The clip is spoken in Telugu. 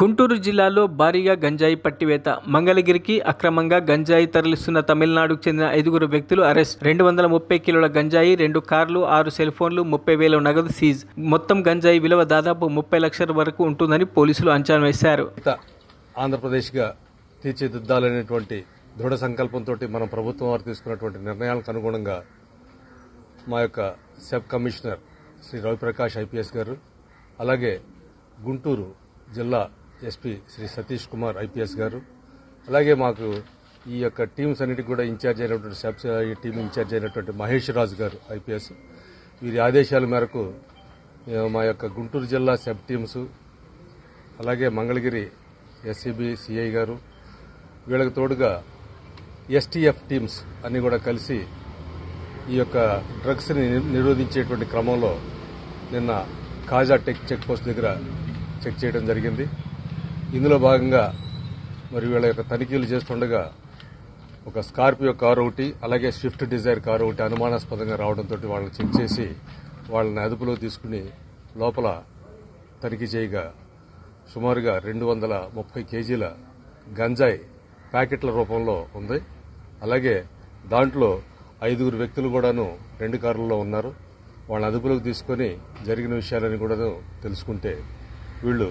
గుంటూరు జిల్లాలో భారీగా గంజాయి పట్టివేత. మంగళగిరికి అక్రమంగా గంజాయి తరలిస్తున్న తమిళనాడుకు చెందిన ఐదుగురు వ్యక్తులు అరెస్ట్. రెండు వందల ముప్పై కిలోల గంజాయి రెండు కార్లు ఆరు సెల్ ఫోన్లు ముప్పై వేల నగదు సీజ్. మొత్తం గంజాయి విలువ దాదాపు ముప్పై లక్షల వరకు ఉంటుందని పోలీసులు అంచనా వేశారు. ఆంధ్రప్రదేశ్గా తీర్చిదిద్దాలనేటువంటి దృఢ సంకల్పంతో మన ప్రభుత్వం వారు తీసుకున్నటువంటి నిర్ణయాలకు అనుగుణంగా మా యొక్క sub commissioner Shri Raviprakash IPS గారు అలాగే గుంటూరు జిల్లా ఎస్పీ శ్రీ సతీష్ కుమార్ ఐపీఎస్ గారు. అలాగే మాకు ఈ యొక్క టీమ్స్ అన్నిటికి కూడా ఇన్ఛార్జ్ అయినటువంటి సబ్ ఈ టీం ఇన్ఛార్జ్ అయినటువంటి మహేష్ రాజు గారు ఐపీఎస్. వీరి ఆదేశాల మేరకు మా యొక్క గుంటూరు జిల్లా సబ్ టీమ్స్ అలాగే మంగళగిరి ఎస్సీబీ సిఐ గారు వీళ్ళకి తోడుగా ఎస్టీఎఫ్ టీమ్స్ అన్ని కూడా కలిసి ఈ యొక్క డ్రగ్స్ని ని- నిరోధించేటువంటి క్రమంలో నిన్న కాజా టెక్ చెక్ పోస్ట్ దగ్గర చెక్ చేయడం జరిగింది. ఇందులో భాగంగా మరి వీళ్ళ యొక్క తనిఖీలు చేస్తుండగా ఒక స్కార్పియో కారు ఒకటి అలాగే స్విఫ్ట్ డిజైర్ కారు ఒకటి అనుమానాస్పదంగా రావడంతో వాళ్ళని చెక్ చేసి వాళ్ళని అదుపులో తీసుకుని లోపల తనిఖీ చేయగా సుమారుగా రెండు వందల ముప్పై కేజీల గంజాయి ప్యాకెట్ల రూపంలో ఉంది. అలాగే దాంట్లో ఐదుగురు వ్యక్తులు కూడాను రెండు కార్లలో ఉన్నారు. వాళ్ళని అదుపులోకి తీసుకొని జరిగిన విషయాలని కూడాను తెలుసుకుంటే వీళ్ళు